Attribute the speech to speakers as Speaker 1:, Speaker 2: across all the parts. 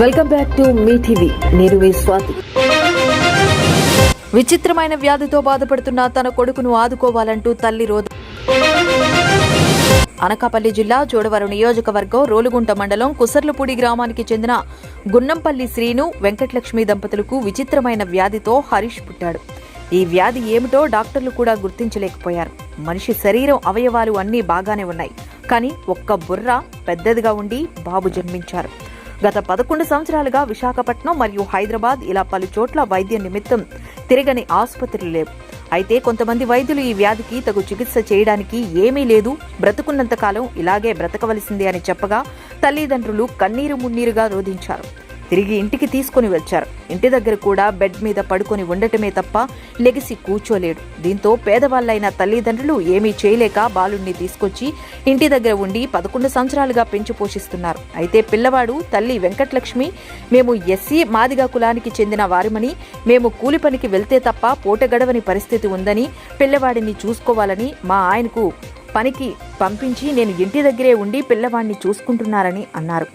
Speaker 1: Welcome back to me TV. నేను మీ స్వాతి. విచిత్రమైన వ్యాధితో బాధపడుతున్న తన కొడుకును ఆదుకోవాలంటూ తల్లి రోజు అనకాపల్లి జిల్లా చోడవరం నియోజకవర్గం రోలుగుంట మండలం కుసర్లపూడి గ్రామానికి చెందిన గున్నంపల్లి శ్రీను వెంకటలక్ష్మి దంపతులకు విచిత్రమైన వ్యాధితో హరీష్ పుట్టాడు. ఈ వ్యాధి ఏమిటో డాక్టర్లు కూడా గుర్తించలేకపోయారు. మనిషి శరీరం అవయవాలు అన్నీ బాగానే ఉన్నాయి. కానీ ఒక్క బుర్ర పెద్దదిగా ఉండి బాబు జన్మించారు. గత పదకొండు సంవత్సరాలుగా విశాఖపట్నం మరియు హైదరాబాద్ ఇలా పలు చోట్ల వైద్య నిమిత్తం తిరగని ఆసుపత్రులు లేవు. అయితే కొంతమంది వైద్యులు ఈ వ్యాధికి తగు చికిత్స చేయడానికి ఏమీ లేదు. బ్రతుకున్నంతకాలం ఇలాగే బ్రతకవలసిందే అని చెప్పగా తల్లిదండ్రులు కన్నీరు మున్నీరుగా రోధించారు. తిరిగి ఇంటికి తీసుకుని వచ్చారు. ఇంటి దగ్గర కూడా బెడ్ మీద పడుకొని ఉండటమే తప్ప లెగిసి కూర్చోలేడు. దీంతో పేదవాళ్ళైన తల్లిదండ్రులు ఏమీ చేయలేక బాలుణ్ణి తీసుకొచ్చి ఇంటి దగ్గర ఉండి పదకొండు సంవత్సరాలుగా పెంచి పోషిస్తున్నారు. అయితే పిల్లవాడు తల్లి వెంకటలక్ష్మి మేము ఎస్సీ మాదిగ కులానికి చెందిన వారిమని మేము కూలి పనికి వెళ్తే తప్ప పూట గడవని పరిస్థితి ఉందని పిల్లవాడిని చూసుకోవాలని మా ఆయనకు పనికి పంపించి నేను ఇంటి దగ్గరే ఉండి పిల్లవాడిని చూసుకుంటున్నారని అన్నారు.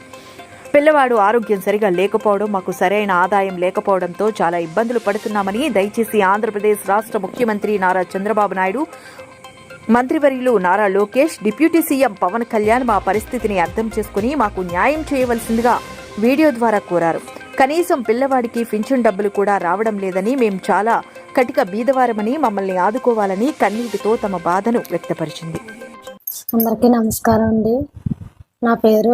Speaker 1: పిల్లవాడు ఆరోగ్యం సరిగా లేకపోవడం మాకు సరైన ఆదాయం లేకపోవడంతో చాలా ఇబ్బందులు పడుతున్నామని దయచేసి ఆంధ్రప్రదేశ్ రాష్ట్ర ముఖ్యమంత్రి నారా చంద్రబాబు నాయుడు మంత్రివర్యులు నారా లోకేష్ డిప్యూటీ సీఎం పవన్ కళ్యాణ్ మా పరిస్థితిని అర్థం చేసుకుని మాకు న్యాయం చేయవలసిందిగా వీడియో ద్వారా కోరారు. కనీసం పిల్లవాడికి పింఛన్ డబ్బులు కూడా రావడం లేదని మేము చాలా కటిక బీదవారమని మమ్మల్ని ఆదుకోవాలని కన్నీటితో తమ బాధను వ్యక్తపరిచింది.
Speaker 2: అందరికీ నమస్కారం అండి. నా పేరు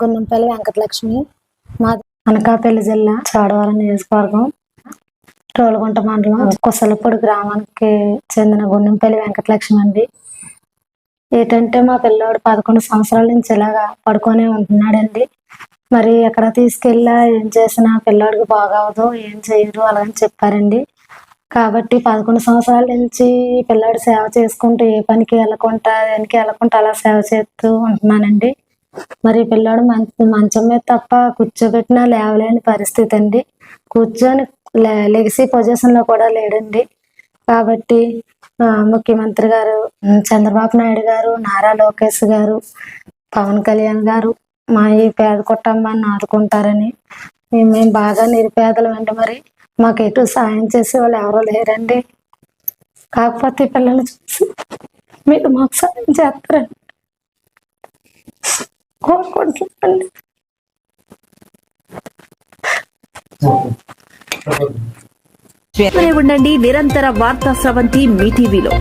Speaker 2: గున్నంపల్లి వెంకటలక్ష్మి. మాది అనకాపల్లి జిల్లా చాడవరం నియోజకవర్గం రోలగుంట మండలం కుసలపూడి గ్రామానికి చెందిన గున్నంపల్లి వెంకటలక్ష్మి అండి. ఏంటంటే మా పిల్లోడు పదకొండు సంవత్సరాల నుంచి ఇలాగా పడుకొని ఉంటున్నాడండి. మరి ఎక్కడ తీసుకెళ్ళా ఏం చేసినా పిల్లోడికి బాగవదు ఏం చేయరు అలాగని చెప్పారండి. కాబట్టి పదకొండు సంవత్సరాల నుంచి పిల్లాడు సేవ చేసుకుంటూ ఏ పనికి వెళ్ళకుండా దేనికి వెళ్ళకుండా అలా సేవ చేస్తూ ఉంటున్నానండి. మరి పిల్లోడు మంచ మంచం మీద తప్ప కూర్చోబెట్టినా లేవలేని పరిస్థితి అండి. కూర్చొని లెగసీ పొజిషన్లో పొజిషన్లో కూడా లేడండి. కాబట్టి ఆ, ముఖ్యమంత్రి గారు చంద్రబాబు నాయుడు గారు నారా లోకేష్ గారు పవన్ కళ్యాణ్ గారు మా ఈ పేద కుటుంబాన్ని ఆదుకుంటారని మేము బాగా నిరుపేదలు అండి మరి. మాకు ఎటు సాయం చేసే వాళ్ళు ఎవరో లేరండి. కాకపోతే పిల్లల్ని చూసి మీరు మాకు సాయం చేస్తారని
Speaker 1: ఉండండి నిరంతర వార్తా స్రవంతి మీ టీవీలో.